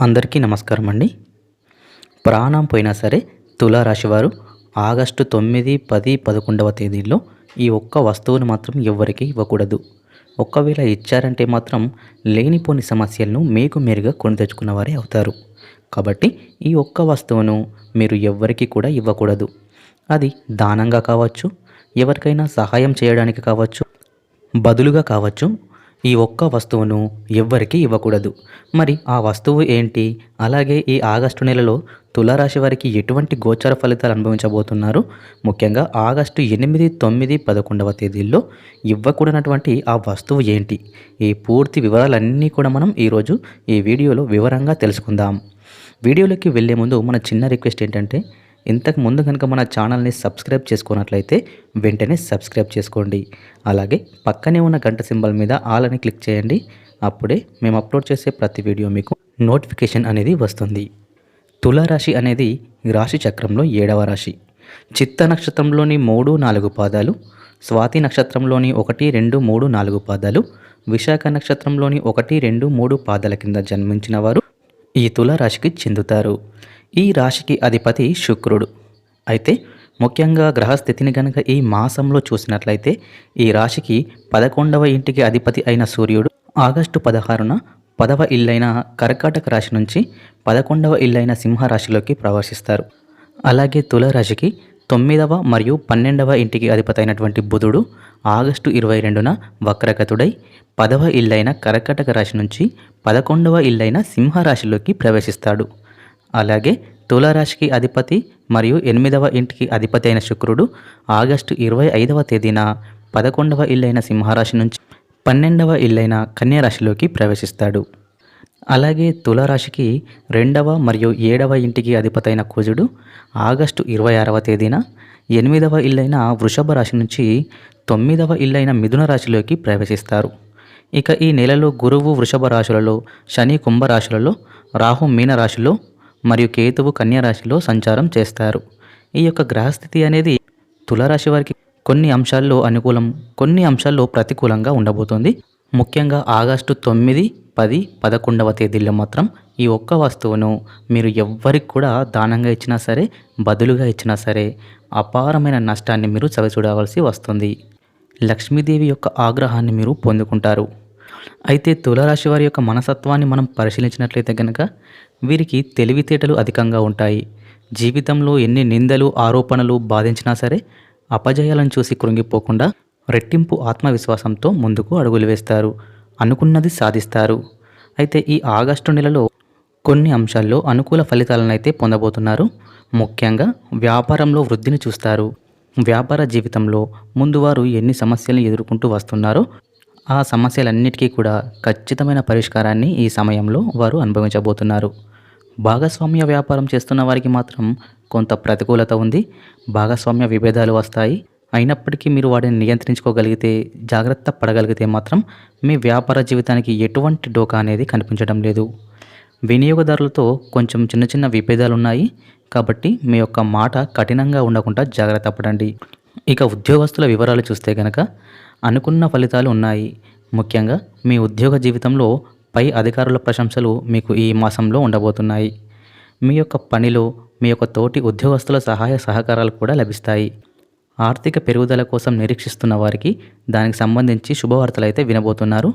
అందరికీ నమస్కారం అండి. ప్రాణం పోయినా సరే తులారాశి వారు ఆగస్టు తొమ్మిది పది పదకొండవ తేదీల్లో ఈ ఒక్క వస్తువును మాత్రం ఎవ్వరికీ ఇవ్వకూడదు. ఒక్కవేళ ఇచ్చారంటే మాత్రం లేనిపోని సమస్యలను మీకు మెరుగా కొని తెచ్చుకున్నవారే అవుతారు. కాబట్టి ఈ ఒక్క వస్తువును మీరు ఎవ్వరికీ కూడా ఇవ్వకూడదు. అది దానంగా కావచ్చు ఎవరికైనా సహాయం చేయడానికి కావచ్చు బదులుగా కావచ్చు ఈ ఒక్క వస్తువును ఎవ్వరికీ ఇవ్వకూడదు. మరి ఆ వస్తువు ఏంటి? అలాగే ఈ ఆగస్టు నెలలో తులారాశి వారికి ఎటువంటి గోచర ఫలితాలు అనుభవించబోతున్నారు? ముఖ్యంగా ఆగస్టు ఎనిమిది తొమ్మిది పదకొండవ తేదీల్లో ఇవ్వకూడనటువంటి ఆ వస్తువు ఏంటి? ఈ పూర్తి వివరాలన్నీ కూడా మనం ఈరోజు ఈ వీడియోలో వివరంగా తెలుసుకుందాం. వీడియోలోకి వెళ్ళే ముందు మన చిన్న రిక్వెస్ట్ ఏంటంటే ఇంతకు ముందు కనుక మన ఛానల్ని సబ్స్క్రైబ్ చేసుకున్నట్లయితే వెంటనే సబ్స్క్రైబ్ చేసుకోండి. అలాగే పక్కనే ఉన్న గంట సింబల్ మీద ఆల్ అని క్లిక్ చేయండి. అప్పుడే మేము అప్లోడ్ చేసే ప్రతి వీడియో మీకు నోటిఫికేషన్ అనేది వస్తుంది. తులారాశి అనేది రాశి చక్రంలో ఏడవ రాశి. చిత్త నక్షత్రంలోని మూడు నాలుగు పాదాలు స్వాతి నక్షత్రంలోని ఒకటి రెండు మూడు నాలుగు పాదాలు విశాఖ నక్షత్రంలోని ఒకటి రెండు మూడు పాదాల కింద జన్మించిన వారు ఈ తులారాశికి చెందుతారు. ఈ రాశికి అధిపతి శుక్రుడు. అయితే ముఖ్యంగా గ్రహస్థితిని కనుక ఈ మాసంలో చూసినట్లయితే ఈ రాశికి పదకొండవ ఇంటికి అధిపతి అయిన సూర్యుడు ఆగస్టు పదహారున పదవ ఇల్లైన కర్కాటక రాశి నుంచి పదకొండవ ఇల్లైన సింహరాశిలోకి ప్రవేశిస్తారు. అలాగే తులరాశికి తొమ్మిదవ మరియు పన్నెండవ ఇంటికి అధిపతి అయినటువంటి బుధుడు ఆగస్టు ఇరవై రెండున వక్రగతుడై పదవ ఇల్లైన కర్కాటక రాశి నుంచి పదకొండవ ఇల్లైన సింహరాశిలోకి ప్రవేశిస్తాడు. అలాగే తులారాశికి అధిపతి మరియు ఎనిమిదవ ఇంటికి అధిపతి అయిన శుక్రుడు ఆగస్టు ఇరవై ఐదవ తేదీన పదకొండవ ఇల్లైన సింహరాశి నుంచి పన్నెండవ ఇల్లైన కన్యారాశిలోకి ప్రవేశిస్తాడు. అలాగే తులారాశికి రెండవ మరియు ఏడవ ఇంటికి అధిపతైన కుజుడు ఆగస్టు ఇరవై ఆరవ తేదీన ఎనిమిదవ ఇల్లైన వృషభ రాశి నుంచి తొమ్మిదవ ఇల్లైన మిథున రాశిలోకి ప్రవేశిస్తారు. ఇక ఈ నెలలో గురువు వృషభ రాశులలో శని కుంభరాశులలో రాహు మీన రాశిలో మరియు కేతువు కన్యారాశిలో సంచారం చేస్తారు. ఈ యొక్క గ్రహస్థితి అనేది తులారాశి వారికి కొన్ని అంశాల్లో అనుకూలం కొన్ని అంశాల్లో ప్రతికూలంగా ఉండబోతుంది. ముఖ్యంగా ఆగస్టు తొమ్మిది పది పదకొండవ తేదీల్లో మాత్రం ఈ ఒక్క వస్తువును మీరు ఎవ్వరికి కూడా దానంగా ఇచ్చినా సరే బదులుగా ఇచ్చినా సరే అపారమైన నష్టాన్ని మీరు చవిచూడవలసి వస్తుంది. లక్ష్మీదేవి యొక్క ఆగ్రహాన్ని మీరు పొందుకుంటారు. అయితే తులారాశి వారి యొక్క మనసత్వాన్ని మనం పరిశీలించినట్లయితే కనుక వీరికి తెలివితేటలు అధికంగా ఉంటాయి. జీవితంలో ఎన్ని నిందలు ఆరోపణలు బాధించినా సరే అపజయాలను చూసి కృంగిపోకుండా రెట్టింపు ఆత్మవిశ్వాసంతో ముందుకు అడుగులు వేస్తారు అనుకున్నది సాధిస్తారు. అయితే ఈ ఆగస్టు నెలలో కొన్ని అంశాల్లో అనుకూల ఫలితాలను అయితే పొందబోతున్నారు. ముఖ్యంగా వ్యాపారంలో వృద్ధిని చూస్తారు. వ్యాపార జీవితంలో ముందు వారు ఎన్ని సమస్యలను ఎదుర్కొంటూ వస్తున్నారో ఆ సమస్యలన్నిటికీ కూడా ఖచ్చితమైన పరిష్కారాన్ని ఈ సమయంలో వారు అనుభవించబోతున్నారు. భాగస్వామ్య వ్యాపారం చేస్తున్న వారికి మాత్రం కొంత ప్రతికూలత ఉంది. భాగస్వామ్య విభేదాలు వస్తాయి. అయినప్పటికీ మీరు వాటిని నియంత్రించుకోగలిగితే జాగ్రత్త పడగలిగితే మాత్రం మీ వ్యాపార జీవితానికి ఎటువంటి డోకా అనేది కనిపించడం లేదు. వినియోగదారులతో కొంచెం చిన్న చిన్న విభేదాలు ఉన్నాయి కాబట్టి మీ యొక్క మాట కఠినంగా ఉండకుండా జాగ్రత్త పడండి. ఇక ఉద్యోగస్తుల వివరాలు చూస్తే కనుక అనుకున్న ఫలితాలు ఉన్నాయి. ముఖ్యంగా మీ ఉద్యోగ జీవితంలో పై అధికారుల ప్రశంసలు మీకు ఈ మాసంలో ఉండబోతున్నాయి. మీ యొక్క పనిలో మీ యొక్క తోటి ఉద్యోగస్తుల సహాయ సహకారాలు కూడా లభిస్తాయి. ఆర్థిక పెరుగుదల కోసం నిరీక్షిస్తున్న వారికి దానికి సంబంధించి శుభవార్తలు అయితే వినబోతున్నారు.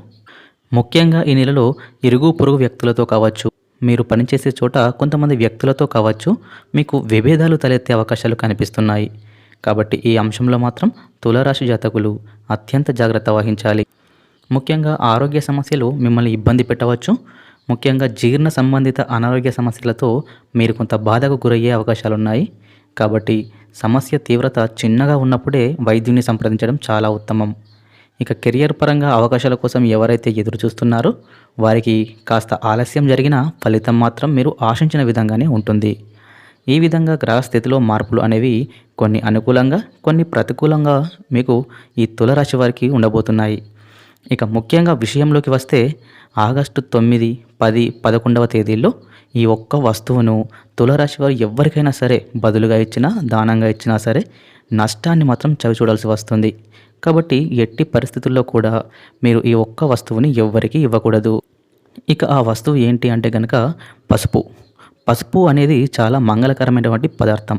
ముఖ్యంగా ఈ నెలలో ఇరుగు పొరుగు వ్యక్తులతో కావచ్చు మీరు పనిచేసే చోట కొంతమంది వ్యక్తులతో కావచ్చు మీకు విభేదాలు తలెత్తే అవకాశాలు కనిపిస్తున్నాయి. కాబట్టి ఈ అంశంలో మాత్రం తులారాశి జాతకులు అత్యంత జాగ్రత్త వహించాలి. ముఖ్యంగా ఆరోగ్య సమస్యలు మిమ్మల్ని ఇబ్బంది పెట్టవచ్చు. ముఖ్యంగా జీర్ణ సంబంధిత అనారోగ్య సమస్యలతో మీరు కొంత బాధకు గురయ్యే అవకాశాలు ఉన్నాయి కాబట్టి సమస్య తీవ్రత చిన్నగా ఉన్నప్పుడే వైద్యుని సంప్రదించడం చాలా ఉత్తమం. ఇక కెరియర్ పరంగా అవకాశాల కోసం ఎవరైతే ఎదురు చూస్తున్నారో వారికి కాస్త ఆలస్యం జరిగిన ఫలితం మాత్రం మీరు ఆశించిన విధంగానే ఉంటుంది. ఈ విధంగా గ్రహస్థితిలో మార్పులు అనేవి కొన్ని అనుకూలంగా కొన్ని ప్రతికూలంగా మీకు ఈ తులరాశి వారికి ఉండబోతున్నాయి. ఇక ముఖ్యంగా విషయంలోకి వస్తే ఆగస్టు తొమ్మిది పది పదకొండవ తేదీల్లో ఈ ఒక్క వస్తువును తులరాశి వారు ఎవరికైనా సరే బదులుగా ఇచ్చినా దానంగా ఇచ్చినా సరే నష్టాన్ని మాత్రం చవి చూడాల్సి వస్తుంది. కాబట్టి ఎట్టి పరిస్థితుల్లో కూడా మీరు ఈ ఒక్క వస్తువుని ఎవ్వరికీ ఇవ్వకూడదు. ఇక ఆ వస్తువు ఏంటి అంటే కనుక పసుపు. పసుపు అనేది చాలా మంగళకరమైనటువంటి పదార్థం.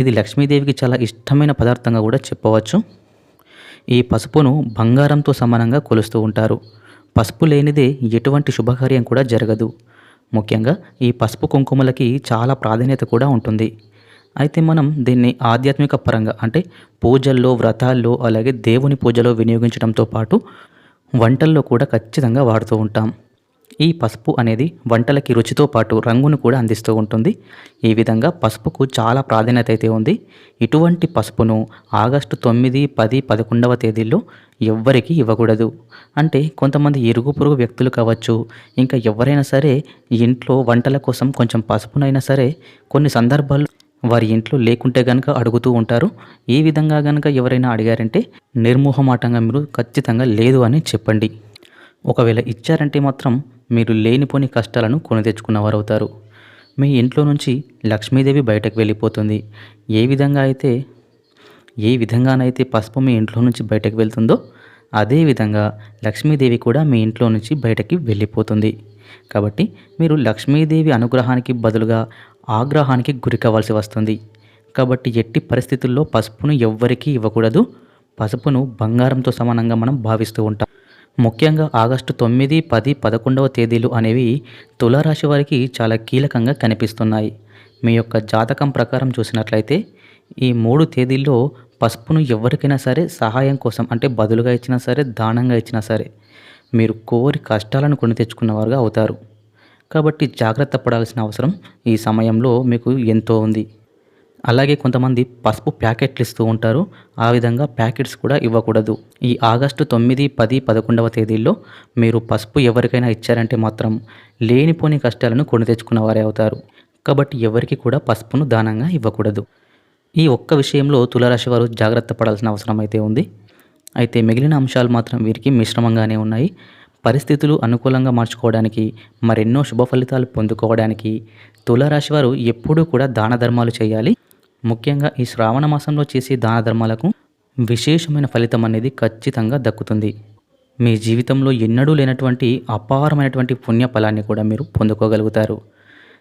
ఇది లక్ష్మీదేవికి చాలా ఇష్టమైన పదార్థంగా కూడా చెప్పవచ్చు. ఈ పసుపును బంగారంతో సమానంగా కొలుస్తూ ఉంటారు. పసుపు లేనిదే ఎటువంటి శుభకార్యం కూడా జరగదు. ముఖ్యంగా ఈ పసుపు కుంకుమలకి చాలా ప్రాధాన్యత కూడా ఉంటుంది. అయితే మనం దీన్ని ఆధ్యాత్మిక పరంగా అంటే పూజల్లో వ్రతాల్లో అలాగే దేవుని పూజలో వినియోగించడంతో పాటు వంటల్లో కూడా ఖచ్చితంగా వాడుతూ ఉంటాం. ఈ పసుపు అనేది వంటలకి రుచితో పాటు రంగును కూడా అందిస్తూ ఉంటుంది. ఈ విధంగా పసుపుకు చాలా ప్రాధాన్యత అయితే ఉంది. ఇటువంటి పసుపును ఆగస్టు తొమ్మిది పది పదకొండవ తేదీల్లో ఎవ్వరికీ ఇవ్వకూడదు. అంటే కొంతమంది ఇరుగు పొరుగు వ్యక్తులు కావచ్చు ఇంకా ఎవరైనా సరే ఇంట్లో వంటల కోసం కొంచెం పసుపునైనా సరే కొన్ని సందర్భాల్లో వారి ఇంట్లో లేకుంటే కనుక అడుగుతూ ఉంటారు. ఈ విధంగా కనుక ఎవరైనా అడిగారంటే నిర్మోహమాటంగా మీరు ఖచ్చితంగా లేదు అని చెప్పండి. ఒకవేళ ఇచ్చారంటే మాత్రం మీరు లేనిపోని కష్టాలను కొని తెచ్చుకున్నవారవుతారు మీ ఇంట్లో నుంచి లక్ష్మీదేవి బయటకు వెళ్ళిపోతుంది. ఏ విధంగా అయితే ఏ విధంగానైతే పసుపు మీ ఇంట్లో నుంచి బయటకు వెళ్తుందో అదే విధంగా లక్ష్మీదేవి కూడా మీ ఇంట్లో నుంచి బయటకి వెళ్ళిపోతుంది. కాబట్టి మీరు లక్ష్మీదేవి అనుగ్రహానికి బదులుగా ఆగ్రహానికి గురికావాల్సి వస్తుంది. కాబట్టి ఎట్టి పరిస్థితుల్లో పసుపును ఎవ్వరికీ ఇవ్వకూడదు. పసుపును బంగారంతో సమానంగా మనం భావిస్తూ ఉంటాం. ముఖ్యంగా ఆగస్టు తొమ్మిది పది పదకొండవ తేదీలు అనేవి తులారాశి వారికి చాలా కీలకంగా కనిపిస్తున్నాయి. మీ యొక్క జాతకం ప్రకారం చూసినట్లయితే ఈ మూడు తేదీల్లో పసుపును ఎవరికైనా సరే సహాయం కోసం అంటే బదులుగా ఇచ్చినా సరే దానంగా ఇచ్చినా సరే మీరు కోరి కష్టాలను కొని తెచ్చుకున్నవారుగా అవుతారు. కాబట్టి జాగ్రత్త పడాల్సిన అవసరం ఈ సమయంలో మీకు ఎంతో ఉంది. అలాగే కొంతమంది పసుపు ప్యాకెట్లు ఇస్తూ ఉంటారు. ఆ విధంగా ప్యాకెట్స్ కూడా ఇవ్వకూడదు. ఈ ఆగస్టు తొమ్మిది పది పదకొండవ తేదీల్లో మీరు పసుపు ఎవరికైనా ఇచ్చారంటే మాత్రం లేనిపోని కష్టాలను కొని తెచ్చుకున్న వారే అవుతారు. కాబట్టి ఎవరికి కూడా పసుపును దానంగా ఇవ్వకూడదు. ఈ ఒక్క విషయంలో తులారాశి వారు జాగ్రత్త పడాల్సిన అవసరం అయితే ఉంది. అయితే మిగిలిన అంశాలు మాత్రం వీరికి మిశ్రమంగానే ఉన్నాయి. పరిస్థితులు అనుకూలంగా మార్చుకోవడానికి మరెన్నో శుభ ఫలితాలు పొందుకోవడానికి తులారాశి వారు ఎప్పుడూ కూడా దాన ధర్మాలు చేయాలి. ముఖ్యంగా ఈ శ్రావణ మాసంలో చేసే దాన ధర్మాలకు విశేషమైన ఫలితం అనేది ఖచ్చితంగా దక్కుతుంది. మీ జీవితంలో ఎన్నడూ లేనటువంటి అపారమైనటువంటి పుణ్య ఫలాన్ని కూడా మీరు పొందుకోగలుగుతారు.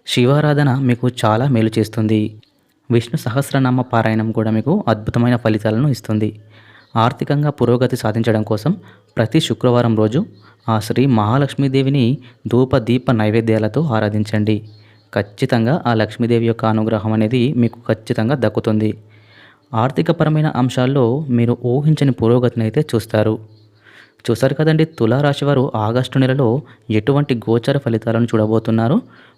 శివారాధన మీకు చాలా మేలు చేస్తుంది. విష్ణు సహస్రనామ పారాయణం కూడా మీకు అద్భుతమైన ఫలితాలను ఇస్తుంది. ఆర్థికంగా పురోగతి సాధించడం కోసం ప్రతి శుక్రవారం రోజు ఆ శ్రీ మహాలక్ష్మీదేవిని ధూప దీప నైవేద్యాలతో ఆరాధించండి. ఖచ్చితంగా ఆ లక్ష్మీదేవి యొక్క అనుగ్రహం అనేది మీకు ఖచ్చితంగా దక్కుతుంది. ఆర్థికపరమైన అంశాల్లో మీరు ఊహించని పురోగతిని అయితే చూస్తారు. చూసారు కదండి తులారాశి వారు ఆగస్టు నెలలో ఎటువంటి గోచర ఫలితాలను చూడబోతున్నారు?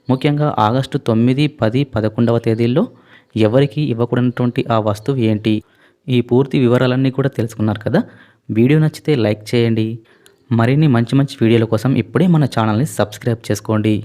ముఖ్యంగా ఆగస్టు తొమ్మిది పది పదకొండవ తేదీల్లో ఎవరికి ఇవ్వకూడనటువంటి ఆ వస్తువు ఏంటి? ఈ పూర్తి వివరాలన్నీ కూడా తెలుసుకున్నారు కదా? వీడియో నచ్చితే లైక్ చేయండి. మరిన్ని మంచి మంచి వీడియోల కోసం ఇప్పుడే మన ఛానల్ని సబ్స్క్రైబ్ చేసుకోండి.